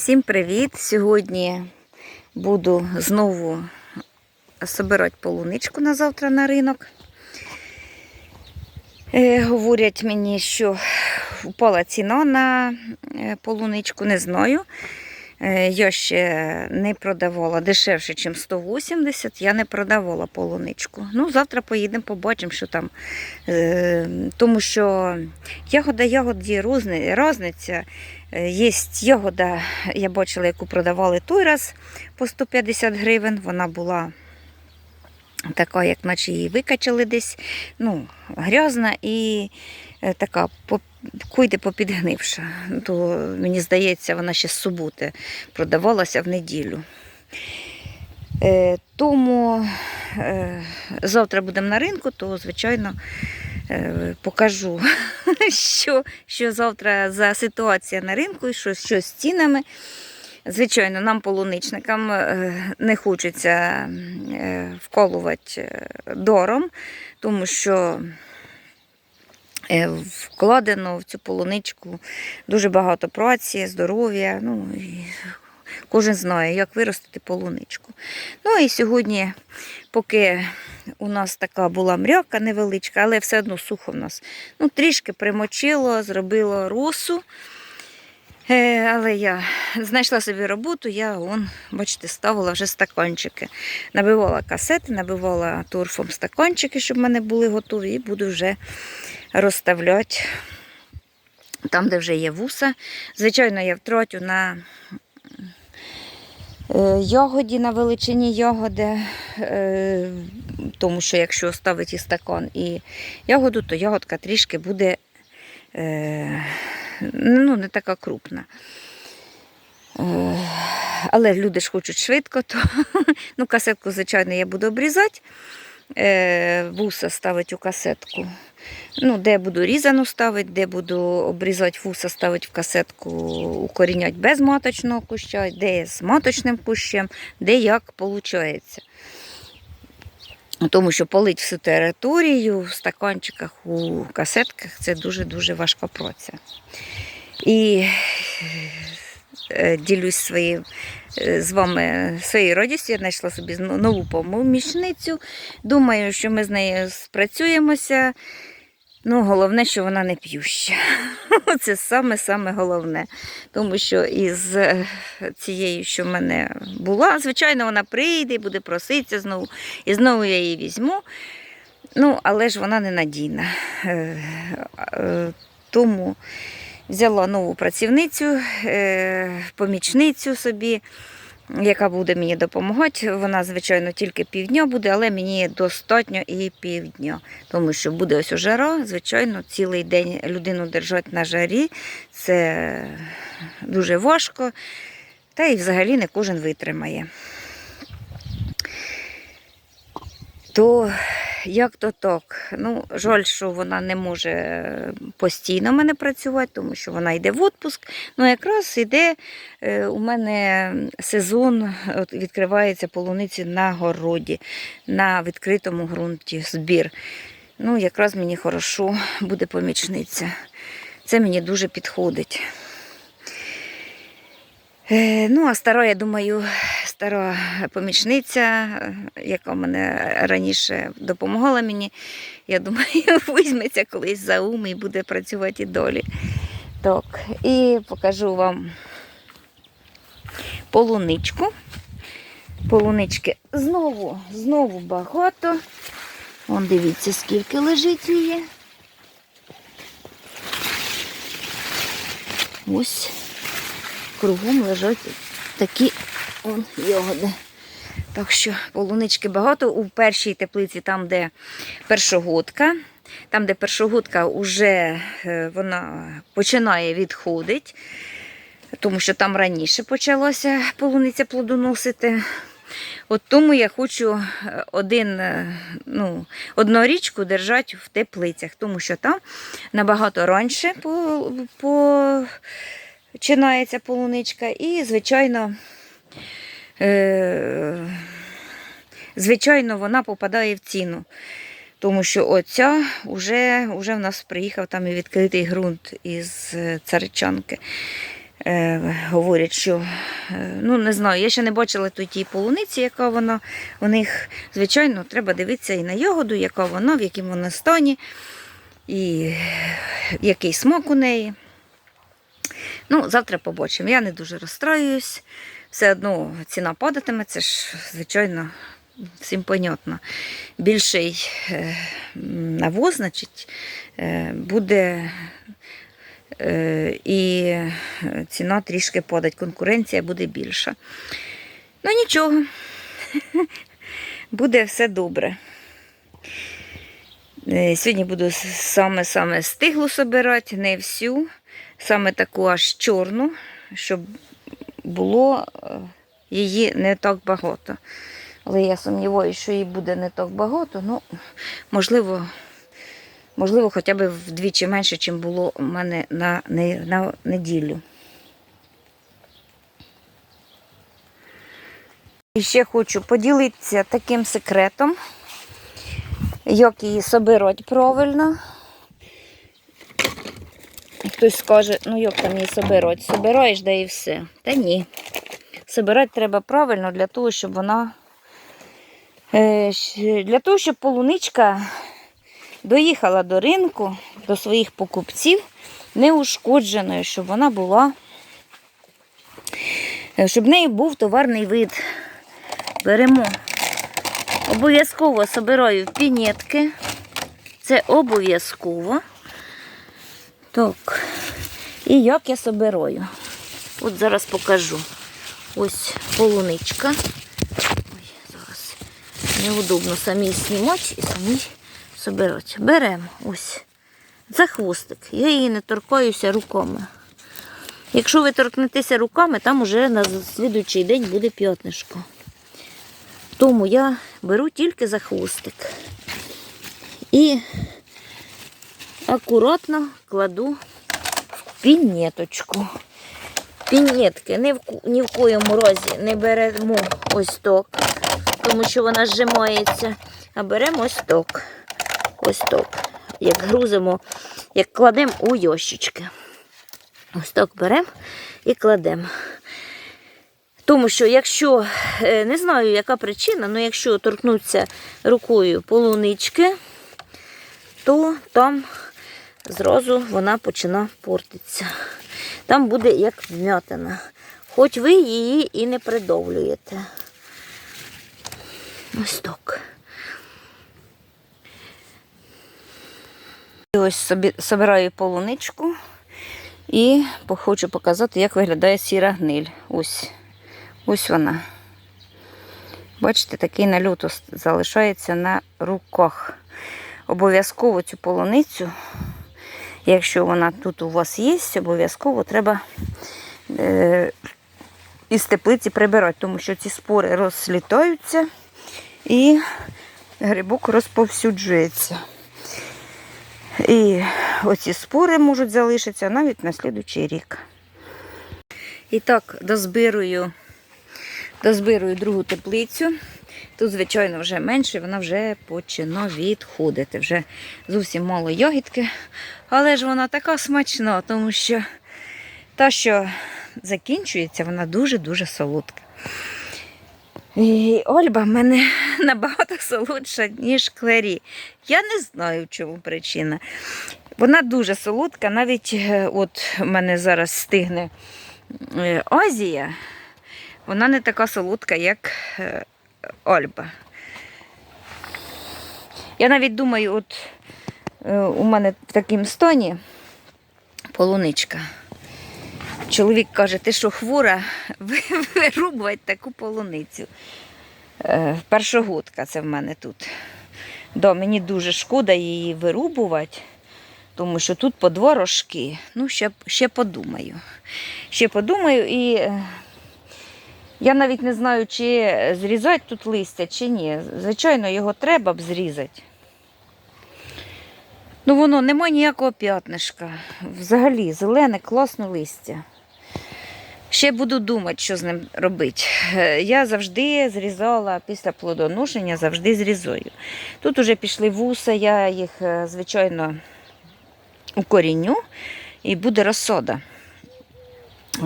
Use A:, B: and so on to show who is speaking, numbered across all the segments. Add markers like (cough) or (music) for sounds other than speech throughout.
A: Всім привіт! Сьогодні буду знову собирати полуничку на завтра на ринок. Е, говорять мені, що впала ціна на е, полуничку, не знаю. Е, я ще не продавала дешевше, ніж 180, я не продавала полуничку. Ну, завтра поїдемо, побачимо, що там. Е, тому що ягода ягоді різни- різниця. Е, Є ягода, я бачила, яку продавали той раз по 150 гривень. Вона була така, як наче її викачали десь, ну, грязна і така по- койде попідгнивша. То, мені здається, вона ще з суботи продавалася в неділю. Е, тому е, завтра будемо на ринку, то, звичайно, е, покажу, (laughs) що, що завтра за ситуація на ринку і що, що з цінами. Звичайно, нам, полуничникам, е, не хочеться е, вколувати е, дором, тому що е, вкладено в цю полуничку дуже багато праці, здоров'я. Ну, і кожен знає, як виростити полуничку. Ну і сьогодні, поки у нас така була мряка невеличка, але все одно сухо в нас. Ну, трішки примочило, зробило росу. Е, але я знайшла собі роботу, я вон, бачите, ставила вже стаканчики. Набивала касети, набивала торфом стаканчики, щоб в мене були готові, і буду вже розставляти там, де вже є вуса. Звичайно, я втратю на е, ягоді, на величині ягоди, е, тому що якщо ставити і стакан і ягоду, то ягодка трішки буде. Е, ну, не така крупна. Е, Але люди ж хочуть швидко, то (laughs) ну, касетку, звичайно, я буду обрізати. Е, Вуса ставити у касетку. Ну, де буду різану ставити, де буду обрізати вуса, ставити в касетку, укорінять без маточного куща, де з маточним кущем, де як виходить. Тому що полить всю територію в стаканчиках, у касетках це дуже-дуже важка праця. І ділюсь своїм, е, з вами своєю радістю. Я знайшла собі нову помічницю. Думаю, що ми з нею спрацюємося. Ну, головне, що вона не п'юща. (laughs) Це саме-саме головне. Тому що із е, цією, що в мене була, звичайно, вона прийде і буде проситися знову. І знову я її візьму. Ну, але ж вона ненадійна. Е, е, Тому взяла нову працівницю, е, помічницю собі, яка буде мені допомагати. Вона, звичайно, тільки півдня буде, але мені достатньо і півдня. Тому що буде ось жара, звичайно, цілий день людину держати на жарі. Це дуже важко. Та й взагалі не кожен витримає. То як то так. Ну, жаль, що вона не може постійно в мене працювати, тому що вона йде в відпуск. Ну, якраз йде е, у мене сезон, от відкривається полуниці на городі, на відкритому ґрунті збір. Ну, якраз мені хорошо буде помічниця. Це мені дуже підходить. Е, Ну, а стара, я думаю, стара помічниця, яка мене раніше допомагала мені, я думаю, (laughs) візьметься колись за ум і буде працювати долі. Так, і покажу вам полуничку. Полунички знову, знову багато. Вон дивіться, скільки лежить її. Ось кругом лежать такі он, ягоди. Так що полунички багато. У першій теплиці, там, де першогодка, там, де першогодка вже е, вона починає відходити, тому що там раніше почалося полуниця плодоносити. От тому я хочу е, один, е, ну, одну річку держати в теплицях, тому що там набагато раніше по, по починається полуничка і, звичайно, звичайно, вона попадає в ціну. Тому що оця вже, вже в нас приїхав там і відкритий ґрунт із е, царичанки. Е, говорять, що е, ну не знаю, я ще не бачила тут полуниці, яка вона у них. Звичайно, треба дивитися і на ягоду, яка вона, в якому вона стані, і який смак у неї. Ну, завтра побачимо. Я не дуже розстраююсь. Все одно ціна падатиме, це ж, звичайно, всім понятно. Більший е, навоз, значить, е, буде е, і ціна трішки падать, конкуренція буде більша. Ну нічого, буде все добре. Сьогодні буду саме-саме стиглу собирати, не всю, саме таку аж чорну, щоб було е, її не так багато. Але я сумніваюся, що її буде не так багато. Ну, можливо, можливо, хоча б вдвічі менше, ніж було у мене на, не- на неділю. І ще хочу поділитися таким секретом, як її собирати правильно. Хтось скаже, ну як там її собирати? Собираєш, да і все. Та ні. Собирати треба правильно для того, щоб вона. е, Для того, щоб полуничка доїхала до ринку, до своїх покупців неушкодженою, щоб вона була, е, щоб в неї був товарний вид. Беремо. Обов'язково собираю пінетки. Це обов'язково. Так. І як я собираю? От зараз покажу. Ось полуничка. Ой, зараз неудобно самій знімати і самій собирати. Беремо ось за хвостик. Я її не торкаюся руками. Якщо ви торкнетеся руками, там уже на слідуючий день буде п'ятнишко. Тому я беру тільки за хвостик. І акуратно кладу в пінеточку. Пінетки ні в, ні в коєму разі не беремо ось так, тому що вона зжимається, а беремо ось так. Ось так. Як грузимо, як кладемо у ящички. Ось так беремо і кладемо. Тому що якщо, е, не знаю, яка причина, але якщо торкнуться рукою полунички, то там зразу вона починає портитися. Там буде як вмятина. Хоч ви її і не придовлюєте. Ось так. І ось собі собираю полуничку і хочу показати, як виглядає сіра гниль. Ось. Ось вона. Бачите, такий нальот залишається на руках. Обов'язково цю полуницю, якщо вона тут у вас є, обов'язково треба е, із теплиці прибирати, тому що ці спори розлітаються і грибок розповсюджується. І оці спори можуть залишитися навіть на слідуючий рік. І так, дозбирую, дозбирую другу теплицю. Тут, звичайно, вже менше, вона вже починає відходити. Вже зовсім мало ягідки. Але ж вона така смачна, тому що та, що закінчується, вона дуже-дуже солодка. І Ольба в мене (laughs) набагато солодша, ніж клері. Я не знаю, в чому причина. Вона дуже солодка, навіть е, от у мене зараз стигне е, Азія, вона не така солодка, як Ольба. Я навіть думаю, от е, у мене в такому стані полуничка. Чоловік каже, ти що хвора, (laughs) Ви- вирубувати таку полуницю. Е, Першогодка це в мене тут. Да, мені дуже шкода її вирубувати, тому що тут по два. Ну, ще, ще подумаю. Ще подумаю і е, я навіть не знаю, чи зрізати тут листя, чи ні. Звичайно, його треба б зрізати. Ну, воно немає ніякого п'ятнишка. Взагалі, зелене, класне листя. Ще буду думати, що з ним робити. Е, Я завжди зрізала після плодоношення, завжди зрізаю. Тут вже пішли вуса, я їх, е, звичайно, укоріню і буде розсода.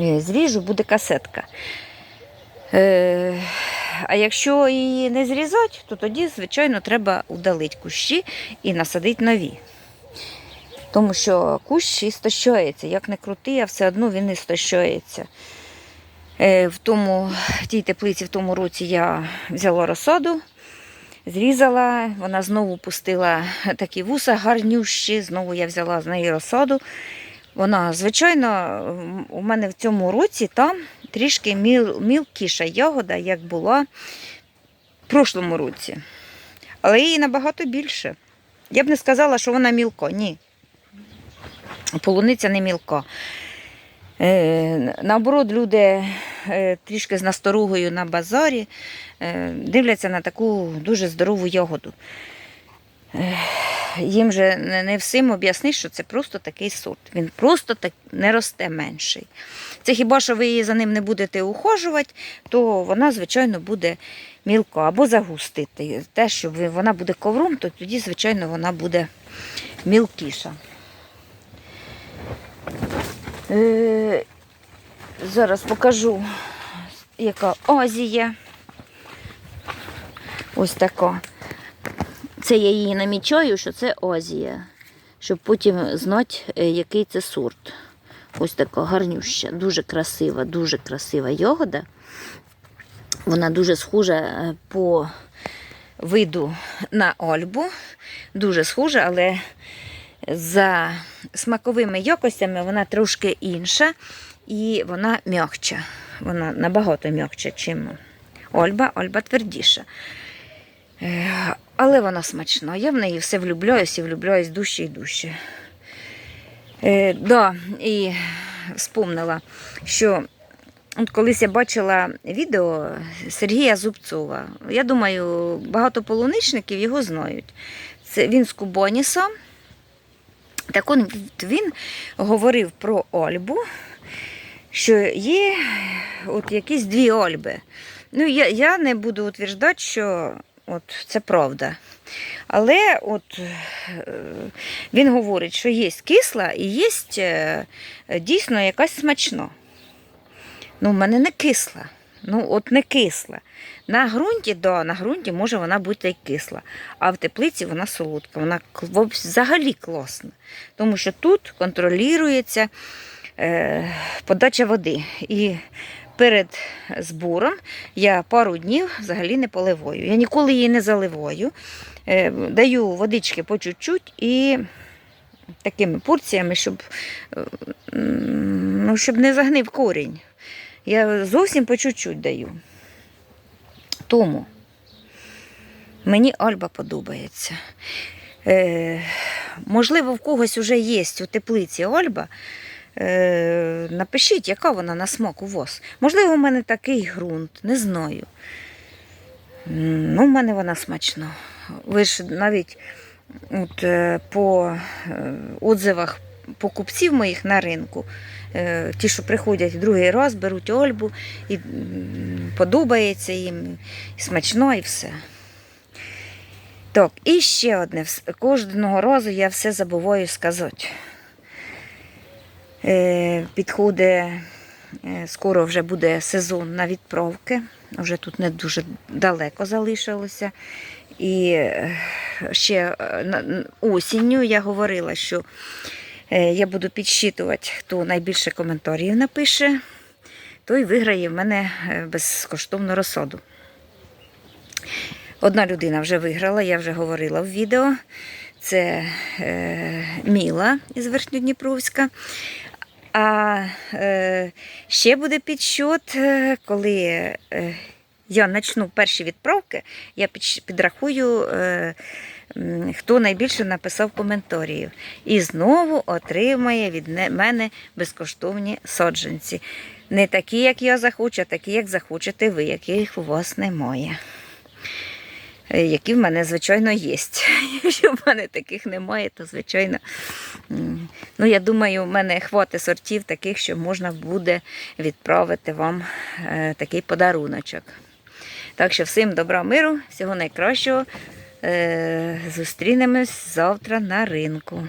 A: е, зріжу, буде касетка. Е, а якщо її не зрізати, то тоді, звичайно, треба удалити кущі і насадити нові. Тому що кущ істощається. Як не крути, а все одно він істощається. Е, В, тому, в тій теплиці в тому році я взяла розсаду, зрізала, вона знову пустила такі вуса гарнющі, знову я взяла з неї розсаду. Вона, звичайно, у мене в цьому році там трішки міл, мілкіша ягода, як була в прошлому році. Але її набагато більше. Я б не сказала, що вона мілко, ні. Полуниця не мілка. Е, наоборот, люди е, трішки з насторогою на базарі е, дивляться на таку дуже здорову ягоду. Їм же не всім об'ясниш, що це просто такий сорт. Він просто так не росте менший. Це хіба що ви її за ним не будете ухожувати, то вона, звичайно, буде мілка або загустити. Те, що вона буде ковром, то тоді, звичайно, вона буде мілкіша. Е, зараз покажу, яка Азія. Ось така. Це я її намічаю, що це Азія, щоб потім знати, е, який це сорт. Ось така гарнюща, дуже красива, дуже красива ягода. Вона дуже схожа е, по виду на Ольбу. Дуже схожа, але за смаковими якостями вона трошки інша і вона м'якча. Вона набагато м'якча, ніж Ольба. Ольба твердіша. Е, Але вона смачна. Я в неї все влюбляюсь і влюбляюсь дужче і дужче. Е, да, і вспомнила, що от колись я бачила відео Сергія Зубцова. Я думаю, багато полуничників його знають. Це він з Кубоніса. Так он, він говорив про Ольбу, що є от якісь дві Ольби. Ну, я, я не буду утверждати, що от це правда. Але от е, він говорить, що є кисла і є е, дійсно якась смачна. Ну, в мене не кисла. Ну, от не кисла. На ґрунті, да, на ґрунті може вона бути і кисла, а в теплиці вона солодка, вона взагалі класна. Тому що тут контролюється е, подача води. І перед збором я пару днів взагалі не поливаю. Я ніколи її не заливаю. Е, даю водички по чуть-чуть і такими порціями, щоб, е, ну, щоб не загнив корінь. Я зовсім по чуть-чуть даю. Тому мені Альба подобається. Е, можливо, в когось вже є у теплиці Альба. Е, напишіть, яка вона на смак у вас. Можливо, у мене такий ґрунт, не знаю. Ну, в мене вона смачна. Ви ж навіть от, е, по е, отзивах покупців моїх на ринку, е, ті, що приходять другий раз, беруть Ольбу, і подобається їм, і смачно, і все. Так, і ще одне. Кожного разу я все забуваю сказати. Е, підходить, е, скоро вже буде сезон на відправки. Вже тут не дуже далеко залишилося. І е, ще осінню я говорила, що я буду підсчитувати, хто найбільше коментарів напише, той виграє в мене безкоштовну розсаду. Одна людина вже виграла, я вже говорила в відео. Це е, Міла із Верхньодніпровська. А е, ще буде підсчет, е, коли е, я почну перші відправки, я підрахую, е, хто найбільше написав коментарів. І знову отримає від мене безкоштовні саджанці. Не такі, як я захочу, а такі, як захочете ви, яких у вас немає. Е, Які в мене, звичайно, є. (laughs) Якщо в мене таких немає, то звичайно. Ну, я думаю, в мене хватить сортів таких, що можна буде відправити вам е, такий подаруночок. Так що всім добра миру, всього найкращого. Е, Зустрінемось завтра на ринку.